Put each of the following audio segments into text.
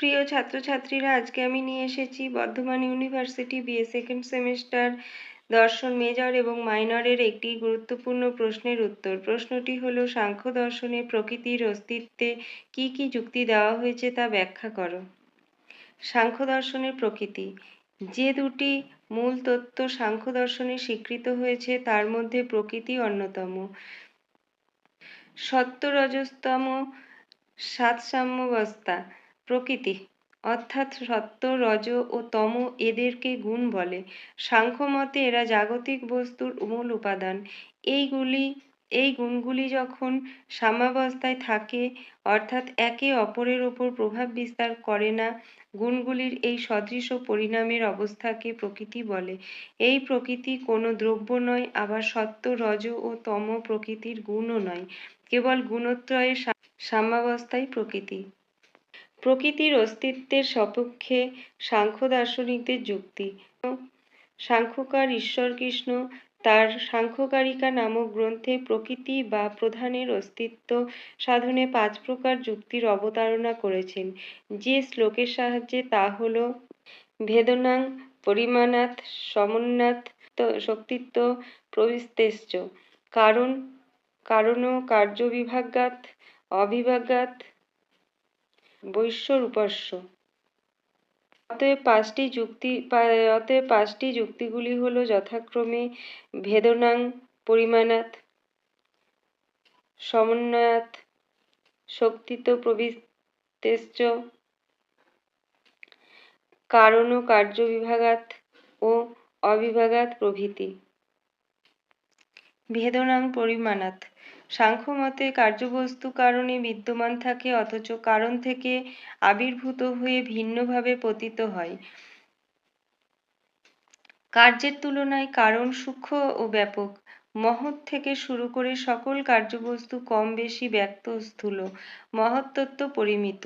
প্রিয় ছাত্রছাত্রীরা, আজকে আমি নিয়ে এসেছি Bardhaman university BA second semester দর্শন মেজর এবং মাইনরের একটি গুরুত্বপূর্ণ প্রশ্নের উত্তর। প্রশ্নটি হল, সাংখ্য দর্শনে প্রকৃতির অস্তিত্বে কি কি যুক্তি দেওয়া হয়েছে তা ব্যাখ্যা করো। সাংখ্য দর্শনের প্রকৃতি। যে দুটি মূল তত্ত্ব সাংখ্য দর্শনে স্বীকৃত হয়েছে, তার মধ্যে প্রকৃতি অন্যতম। সত্য রজস্তম সাতসাম্যবস্থা। প্রকৃতি, অর্থাৎ সত্য, রজ ও তম এদেরকে গুণ বলে। সাংখ্যমতে এরা জাগতিক বস্তুর মূল উপাদান। এইগুলি, এই গুণগুলি যখন সাম্যাবস্থায় থাকে, অর্থাৎ একে অপরের ওপর প্রভাব বিস্তার করে না, গুণগুলির এই সদৃশ পরিণামের অবস্থাকে প্রকৃতি বলে। এই প্রকৃতি কোনো দ্রব্য নয়, আবার সত্য, রজ ও তম প্রকৃতির গুণও নয়। কেবল গুণত্রয়ের সাম্যাবস্থাই প্রকৃতি। প্রকৃতির অস্তিত্বের সপক্ষে সাংখ্য দার্শনিকদের যুক্তি। সাংখ্যকার ঈশ্বর কৃষ্ণ তার সাংখ্যকারিকা নামক গ্রন্থে প্রকৃতি বা প্রধানের অস্তিত্ব সাধনে পাঁচ প্রকার যুক্তির অবতারণা করেছেন। যে শ্লোকের সাহায্যে তা হল, ভেদনাং পরিমাণাত সমন্নাত শক্তিত্ব প্রবিস্তেশ্চ কারণ কারণ কার্য বিভাগাত অবিভাগাত বৈশ্যর উপাস্য অতএব পাঁচটি যুক্তি, অতএব পাঁচটি যুক্তিগুলি হল যথাক্রমে ভেদনাং পরিমাণাত সমন্বয়াত শক্তিত প্রবৃত্তেশ্চ, কারণ ও কার্য বিভাগাত ও অবিভাগাত প্রভৃতি। ভেদনাং পরিমাণাত সাংখ্যমতে কার্যবস্তু কারণে বিদ্যমান থাকে, অথচ কারণ থেকে আবির্ভূত হয়ে ভিন্নভাবে পতিত হয়। কার্যের তুলনায় কারণ সূক্ষ্ম ও ব্যাপক। মহৎ থেকে শুরু করে সকল কার্যবস্তু কম বেশি ব্যক্ত স্থূল। মহত্তত্ত্ব পরিমিত।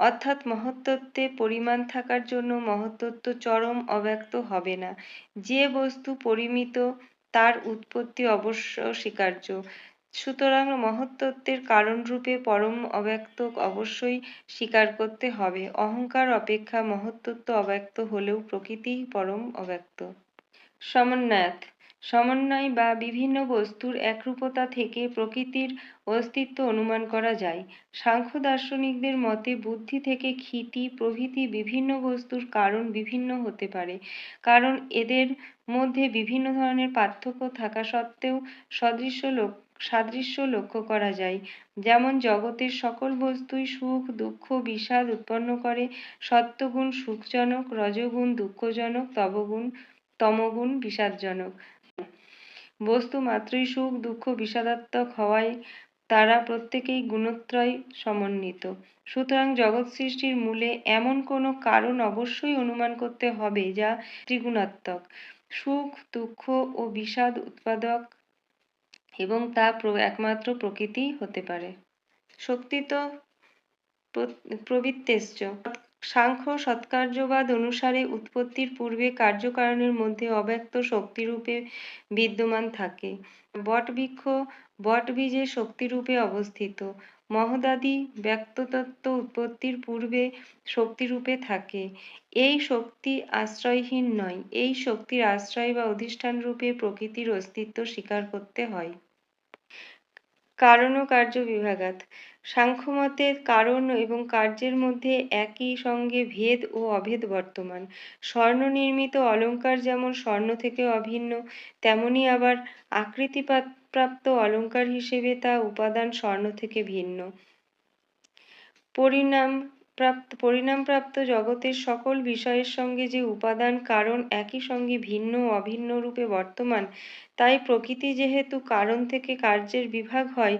অর্থাৎ মহত্তত্ত্বে পরিমাণ থাকার জন্য মহত্তত্ত্ব চরম অব্যক্ত হবে না। যে বস্তু পরিমিত, তার উৎপত্তি অবশ্য স্বীকার্য সুতরাং মহত্তত্ত্বের কারণরূপে পরম অব্যক্ত অবশ্যই স্বীকার করতে হবে। অহংকার অপেক্ষা মহত্তত্ত্ব অব্যক্ত হলেও প্রকৃতিই পরম অব্যক্ত। সমন্বয়াত সমন্বয় বা বিভিন্ন বস্তুর একরূপতা থেকে প্রকৃতির অস্তিত্ব অনুমান করা যায়। সাংখ্য দার্শনিকদের মতে বুদ্ধি থেকে ক্ষিতি প্রভৃতি বিভিন্ন বস্তুর কারণ বিভিন্ন হতে পারে। কারণ এদের মধ্যে বিভিন্ন ধরনের পার্থক্য থাকা সত্ত্বেও সদৃশ্য লোক সাদৃশ্য লক্ষ্য করা যায়। যেমন জগতের সকল বস্তুই সুখ, দুঃখ, বিষাদ উৎপন্ন করে। সত্যগুণ সুখজনক, রজগুণ দুঃখজনক, তবগুণ, তমগুণ বিষাদজনক। বস্তু মাত্রই সুখ, দুঃখ বিষাদাত্মক হওয়ায় তারা প্রত্যেকেই গুণত্রয় সমন্বিত। সুতরাং জগৎ সৃষ্টির মূলে এমন কোনো কারণ অবশ্যই অনুমান করতে হবে যা ত্রিগুণাত্মক। সুখ, দুঃখ ও বিষাদ উৎপাদক এবং তা একমাত্র প্রকৃতি হতে পারে। শক্তিত প্রবৃত্তেশ্চ। সাংখ্য সৎকার্যবাদ অনুসারে উৎপত্তির পূর্বে কার্যকারণের মধ্যে অব্যক্ত শক্তিরূপে বিদ্যমান থাকে। বটবৃক্ষ, বটবীজে শক্তিরূপে অবস্থিত। মহদাদি ব্যক্ততত্ত্ব উৎপত্তির পূর্বে শক্তিরূপে থাকে। এই শক্তি আশ্রয়হীন নয়। এই শক্তির আশ্রয় বা অধিষ্ঠান রূপে প্রকৃতির অস্তিত্ব স্বীকার করতে হয়। কারণ ও কার্য বিভাগাত। সাংখ্যমতে কারণ এবং কার্যের মধ্যে একই সঙ্গে ভেদ ও অভেদ বর্তমান। স্বর্ণ নির্মিত অলঙ্কার যেমন স্বর্ণ থেকে অভিন্ন, তেমনি আবার আকৃতিপ্রাপ্ত অলঙ্কার হিসেবে তা উপাদান স্বর্ণ থেকে ভিন্ন। পরিণাম প্রাপ্ত, পরিণামপ্রাপ্ত জগতের সকল বিষয়ের সঙ্গে যে উপাদান, কারণ একই সঙ্গে ভিন্ন অভিন্ন রূপে বর্তমান, তাই প্রকৃতি যেহেতু কারণ থেকে কার্যের বিভাগ হয়,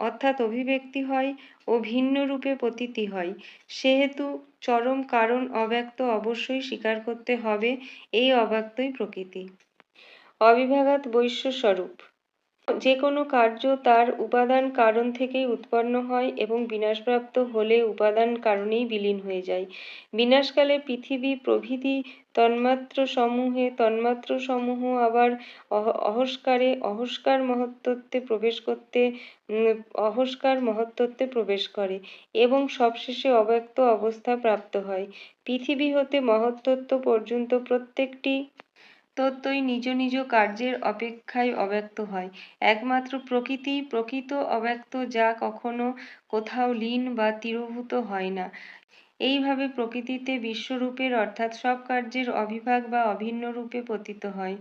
অর্থাৎ অভিব্যক্তি হয় ও ভিন্ন রূপে পতিতি হয়, সেহেতু চরম কারণ অব্যক্ত অবশ্যই স্বীকার করতে হবে, এই অব্যক্তই প্রকৃতি। অবিভাগাত বৈশ্য স্বরূপ যে কোনো কার্য তার উপাদান কারণ থেকেই উৎপন্ন হয় এবং বিনাশপ্রাপ্ত হলে উপাদান কারণেই বিলীন হয়ে যায়। বিনাশকালে পৃথিবী প্রভৃতি তন্মাত্র সমূহে তন্মাত্র সমূহ আবার অহস্কারে অহস্কার মহত্তত্ত্বে প্রবেশ করতে অহস্কার মহত্তত্ত্বে প্রবেশ করে এবং সবশেষে অব্যক্ত অবস্থা প্রাপ্ত হয়। পৃথিবী হতে মহত্তত্ত্ব পর্যন্ত প্রত্যেকটি তত্ত্বই নিজ নিজ কার্যের অপেক্ষায় অব্যক্ত হয়। একমাত্র প্রকৃতি, প্রকৃত অব্যক্ত যা কখনও কোথাও লীন বা তিরোভূত হয় না। এইভাবে প্রকৃতিতে বিশ্বরূপের অর্থাৎ সব কার্যের অবিভাগ বা অভিন্ন রূপে পতিত হয়।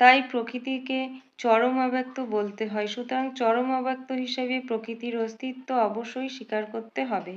তাই প্রকৃতিকে চরম অব্যক্ত বলতে হয়। সুতরাং চরম অব্যক্ত হিসেবে প্রকৃতির অস্তিত্ব অবশ্যই স্বীকার করতে হবে।